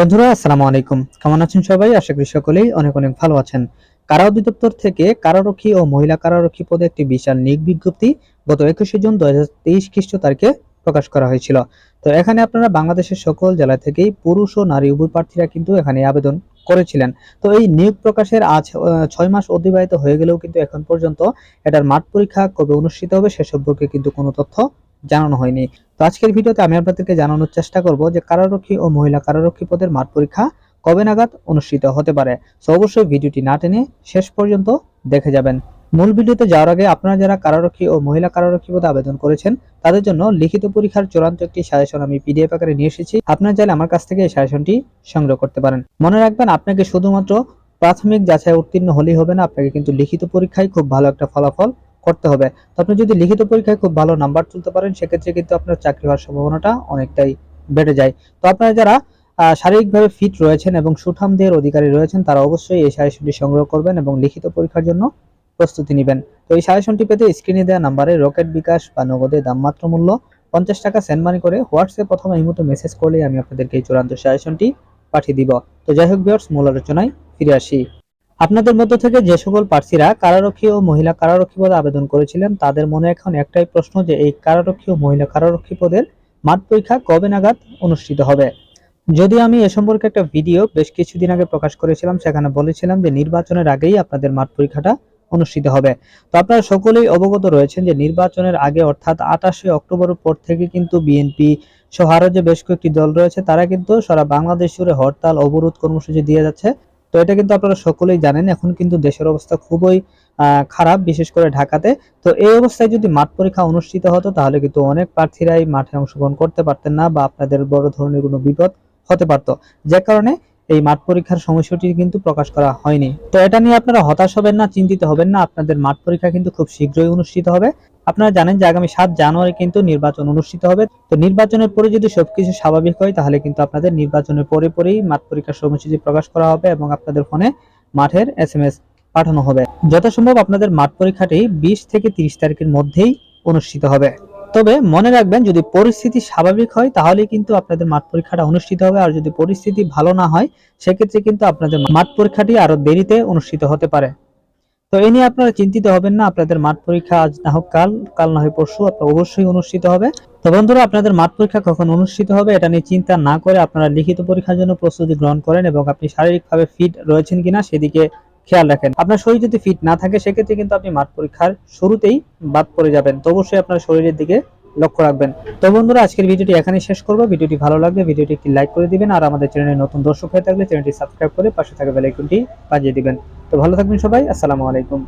বন্ধুরা, আসসালামু আলাইকুম। কেমন আছেন সবাই? আশা করি সকলেই অনেক অনেক ভালো আছেন। কারা অধিদপ্তর থেকে কারারক্ষী ও মহিলা কারারক্ষী পদে একটি বিশাল নিয়োগ বিজ্ঞপ্তি গত একুশে জুন দু হাজার তেইশ খ্রিস্ট তারিখে প্রকাশ করা হয়েছিল। তো এখানে আপনারা বাংলাদেশের সকল জেলা থেকেই পুরুষ ও নারী উভয় প্রার্থীরা কিন্তু এখানে আবেদন করেছিলেন। তো এই নিয়োগ প্রকাশের আজ ছয় মাস অতিবাহিত হয়ে গেলেও কিন্তু এখন পর্যন্ত এটার মাঠ পরীক্ষা কবে অনুষ্ঠিত হবে সে সম্পর্কে কিন্তু কোনো তথ্য জানানো হয়নি। তো আজকের ভিডিওতে আমি আপনাদেরকে জানানোর চেষ্টা করব যে কারারক্ষী ও মহিলা কারারক্ষী পদের মাঠ পরীক্ষা কবে নাগাদ অনুষ্ঠিত হতে পারে। তো অবশ্যই ভিডিওটি না টেনে শেষ পর্যন্ত দেখে যাবেন। মূল ভিডিওতে যাওয়ার আগে আপনারা যারা কারারক্ষী ও মহিলা কারারক্ষী পদে আবেদন করেছেন, তাদের জন্য লিখিত পরীক্ষার চূড়ান্ত একটি সাজেশন আমি পিডিএফ আকারে নিয়ে এসেছি। আপনারা চাইলে আমার কাছ থেকে এই সাজেশনটি সংগ্রহ করতে পারেন। মনে রাখবেন, আপনাকে শুধুমাত্র প্রাথমিক যাচাই উত্তীর্ণ হলেই হবে না, আপনাকে কিন্তু লিখিত পরীক্ষায় খুব ভালো একটা ফলাফল করতে হবে। তো আপনি যদি লিখিত পরীক্ষায় খুব ভালো নাম্বার তুলতে পারেন, সেক্ষেত্রে কিন্তু আপনার চাকরি হওয়ার সম্ভাবনাটা অনেকটাই বেড়ে যায়। তো আপনারা যারা শারীরিকভাবে ফিট রয়েছেন এবং সুঠাম দেহের অধিকারী রয়েছেন, তারা অবশ্যই এই সাজেশনটি সংগ্রহ করবেন এবং লিখিত পরীক্ষার জন্য প্রস্তুতি নেবেন। তো এই সাজেশনটি পেতে স্ক্রিনে দেওয়া নাম্বারে রকেট বিকাশ বা নগদে দামমাত্র মূল্য পঞ্চাশ টাকা সেন্ড মানি করে হোয়াটসঅ্যাপ অথবা এই মুহূর্তে মেসেজ করলেই আমি আপনাদেরকে এই চূড়ান্ত সাজেশনটি পাঠিয়ে দিব। তো যাই হোক ভিউয়ার্স মূল আলোচনায় ফিরে আসি। আপনাদের মধ্য থেকে যে সকল প্রার্থীরা কারারক্ষী ও মহিলা কারারক্ষী পদে আবেদন করেছিলেন, তাদের মনে এখন একটাই প্রশ্ন যে এই কারারক্ষী ও মহিলা কারারক্ষী পদের মাঠ পরীক্ষা কবে নাগাদ অনুষ্ঠিত হবে। যদিও আমি এ সম্পর্কে একটা ভিডিও বেশ কিছুদিন আগে প্রকাশ করেছিলাম, সেখানে বলেছিলাম যে নির্বাচনের আগেই আপনাদের মাঠ পরীক্ষাটা অনুষ্ঠিত হবে। তো আপনারা সকলেই অবগত রয়েছেন যে নির্বাচনের আগে, অর্থাৎ আঠাশে অক্টোবরের পর থেকে কিন্তু বিএনপি সহ আরও যে বেশ কয়েকটি দল রয়েছে, তারা কিন্তু সারা বাংলাদেশ জুড়ে হরতাল, অবরোধ কর্মসূচি দিয়ে যাচ্ছে। তো এটা কিন্তু আপনারা সকলেই জানেন, এখন কিন্তু দেশের অবস্থা খুবই খারাপ, বিশেষ করে ঢাকাতে। তো এই অবস্থায় যদি মাঠ পরীক্ষা অনুষ্ঠিত হতো, তাহলে কিন্তু অনেক প্রার্থীরাই মাঠে অংশগ্রহণ করতে পারতেন না বা আপনাদের বড় ধরনের কোনো বিপদ হতে পারতো। যে কারণে এই মাঠ পরীক্ষার সময়সূচি কিন্তু প্রকাশ করা হয়নি। তো এটা নিয়ে আপনারা হতাশ হবেন না, চিন্তিত হবেন না। আপনাদের মাঠ পরীক্ষা কিন্তু খুব শীঘ্রই অনুষ্ঠিত হবে। আপনারা জানেন যে আগামী সাত জানুয়ারি কিন্তু নির্বাচন অনুষ্ঠিত হবে। তো নির্বাচনের পরে যদি সবকিছু স্বাভাবিক হয়, তাহলে কিন্তু আপনাদের নির্বাচনের পরে পরেই মাঠ পরীক্ষার সময়সূচি প্রকাশ করা হবে এবং আপনাদের ফোনে মাঠের এস এম এস পাঠানো হবে। যথাসম্ভব আপনাদের মাঠ পরীক্ষাটি বিশ থেকে তিরিশ তারিখের মধ্যেই অনুষ্ঠিত হবে। তবে মনে রাখবেন, যদি পরিস্থিতি স্বাভাবিক হয় তাহলে কিন্তু আপনাদের মাঠ পরীক্ষাটা অনুষ্ঠিত হবে। আর যদি পরিস্থিতি ভালো না হয়, সেক্ষেত্রে কিন্তু আপনাদের মাঠ পরীক্ষাটি আরও দেরিতে অনুষ্ঠিত হতে পারে। তো এ নিয়ে আপনারা চিন্তিত হবেন না, আপনাদের মাঠ পরীক্ষা আজ না হোক কাল কাল না হয় পরশু, আপনার অবশ্যই অনুষ্ঠিত হবে। তো বন্ধুরা, আপনাদের মাঠ পরীক্ষা কখন অনুষ্ঠিত হবে এটা নিয়ে চিন্তা না করে আপনারা লিখিত পরীক্ষার জন্য প্রস্তুতি গ্রহণ করেন এবং আপনি শারীরিকভাবে ফিট রয়েছেন কিনা সেদিকে খেয়াল রাখেন। আপনার শরীর যদি ফিট না থাকে, সেক্ষেত্রে কিন্তু আপনি মাঠ পরীক্ষার শুরুতেই বাদ পড়ে যাবেন। তো অবশ্যই আপনার শরীরের দিকে লক্ষ্য রাখবেন। তো বন্ধুরা, আজকের ভিডিওটি এখানে শেষ করব। ভিডিওটি ভালো লাগলে ভিডিওটি একটি লাইক করে দিবেন আর আমাদের চ্যানেলে নতুন দর্শক হয়ে থাকলে চ্যানেলটি সাবস্ক্রাইব করে পাশে থাকা বেল আইকনটি বাজিয়ে দিবেন। তো ভালো থাকবেন সবাই, আসসালামু আলাইকুম।